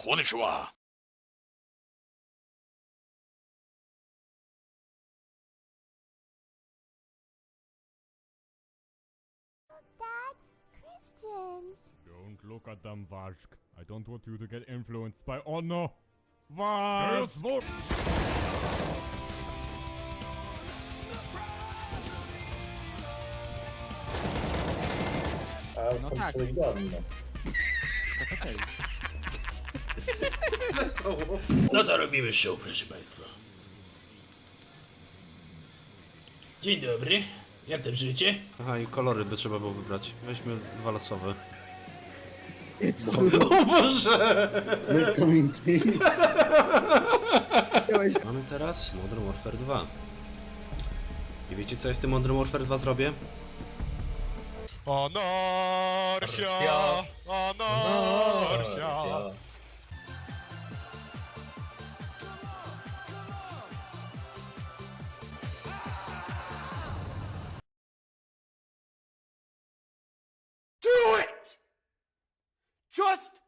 Konnichiwa. Dad, Christians. Don't look at them, Vashk. I don't want you to get influenced by oh, honor. Vashk! A ja jestem tak. solidarny. Okej. No to robimy show, proszę Państwa. Dzień dobry. Jak tam życie? Aha, i kolory by trzeba było wybrać. Weźmy dwa losowe. It's O Boże! Coming clean. Mamy teraz Modern Warfare 2. I wiecie co ja z tym Modern Warfare 2 zrobię? Anarchia! Just